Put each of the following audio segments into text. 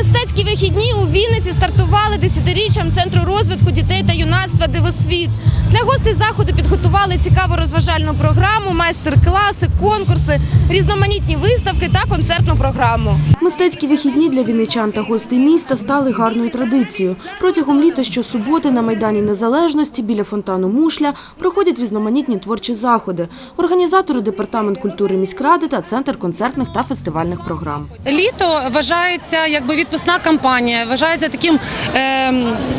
Мистецькі вихідні у Вінниці стартували десятиріччям центру розвитку дітей та юнацтва Дивосвіт. Для гостей заходу підготували цікаву розважальну програму, майстер-класи, конкурси, різноманітні виставки та концертну програму. Мистецькі вихідні для вінничан та гостей міста стали гарною традицією. Протягом літа щосуботи на Майдані Незалежності біля фонтану Мушля проходять різноманітні творчі заходи. Організатори департамент культури міськради та центр концертних та фестивальних програм. Літо вважається якби відпускна кампанія, вважається таким, е,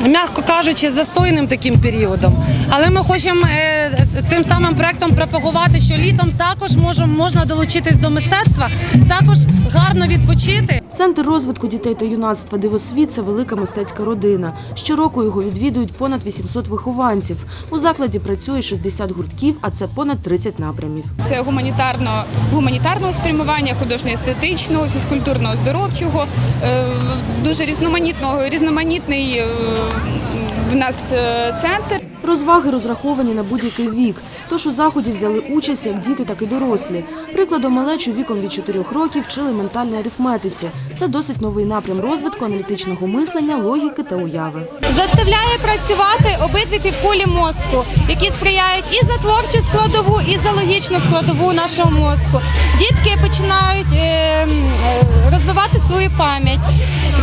м'яко кажучи, застойним таким періодом. Але ми хочемо е, цим самим проектом пропагувати, що літом також можемо можна долучитись до мистецтва, також гарно відпочити. Центр розвитку дітей та юнацтва Дивосвіт це велика мистецька родина. Щороку його відвідують понад 800 вихованців. У закладі працює 60 гуртків, а це понад 30 напрямів. Це гуманітарно гуманітарного спрямування, художньо-естетичного, фізкультурно-оздоровчого, е, дуже різноманітного, різноманітний е, в нас е, центр. Розваги розраховані на будь-який вік. Тож у заході взяли участь як діти, так і дорослі. Прикладом малечу віком від 4 років вчили ментальній арифметиці. Це досить новий напрям розвитку аналітичного мислення, логіки та уяви. заставляє працювати обидві півкулі мозку, які сприяють і за творчу складову, і за логічну складову нашого мозку. Дітки починають е, м, е, розвивати свою пам'ять,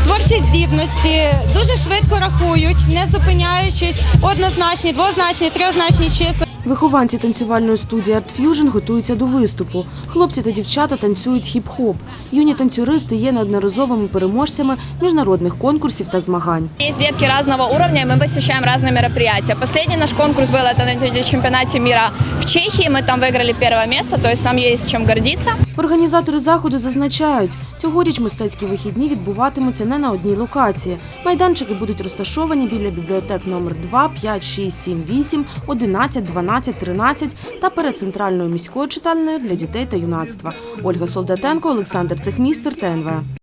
творчі здібності, дуже швидко рахують, не зупиняючись однозначні, двозначні, трьозначні числа. Вихованці танцювальної студії Art Fusion готуються до виступу. Хлопці та дівчата танцюють хіп-хоп. Юні танцюристи є неодноразовими переможцями міжнародних конкурсів та змагань. Есть детки разного уровня, и мы посещаем разные мероприятия. Последний наш конкурс был это на чемпионате мира в Чехии. Мы там выиграли первое место, то есть нам есть чем гордиться. Організатори заходу зазначають, цьогоріч мистецькі вихідні відбуватимуться не на одній локації. Майданчики будуть розташовані біля бібліотек номер 2, 5, 6, 7, 8, 11, 12, 13 та перед центральною міською читальною для дітей та юнацтва. Ольга Солдатенко, Олександр Цехмістер, ТНВ.